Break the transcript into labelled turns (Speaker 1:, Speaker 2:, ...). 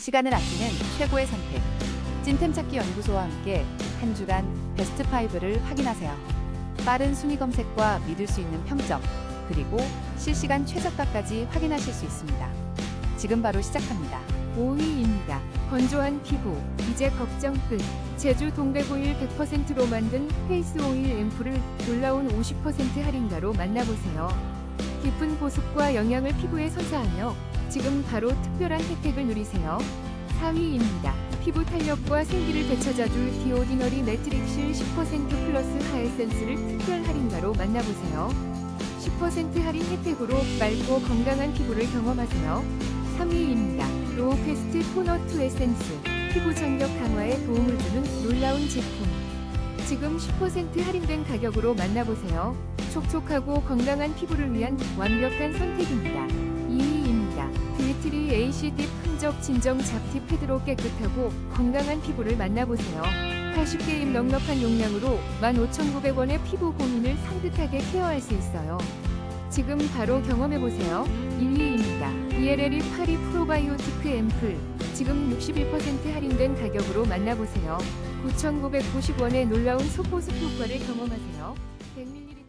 Speaker 1: 시간을 아끼는 최고의 선택. 찐템 찾기 연구소와 함께 한 주간 베스트 5를 확인하세요. 빠른 순위 검색과 믿을 수 있는 평점, 그리고 실시간 최저가까지 확인하실 수 있습니다. 지금 바로 시작합니다.
Speaker 2: 5위입니다. 건조한 피부, 이제 걱정 끝. 제주 동백오일 100%로 만든 페이스 오일 앰플을 놀라운 50% 할인가로 만나보세요. 깊은 보습과 영양을 피부에 선사하며 지금 바로 특별한 혜택을 누리세요. 4위입니다. 피부 탄력과 생기를 되찾아줄 디오디너리 매트릭실 10% 플러스 하에센스를 특별 할인가로 만나보세요. 10% 할인 혜택으로 맑고 건강한 피부를 경험하세요. 3위입니다. 로우 패스트 토너 투 에센스 피부 장벽 강화에 도움을 주는 놀라운 제품. 지금 10% 할인된 가격으로 만나보세요. 촉촉하고 건강한 피부를 위한 완벽한 선택입니다. 2위입니다. AC 딥 흔적 진정 잡티 패드로 깨끗하고 건강한 피부를 만나보세요. 80개입 넉넉한 용량으로 15,900원의 피부 고민을 산뜻하게 케어할 수 있어요. 지금 바로 경험해보세요. 1위입니다. ELL이 파리 프로바이오티크 앰플. 지금 61% 할인된 가격으로 만나보세요. 9,990원의 놀라운 속보습 효과를 경험하세요. 100ml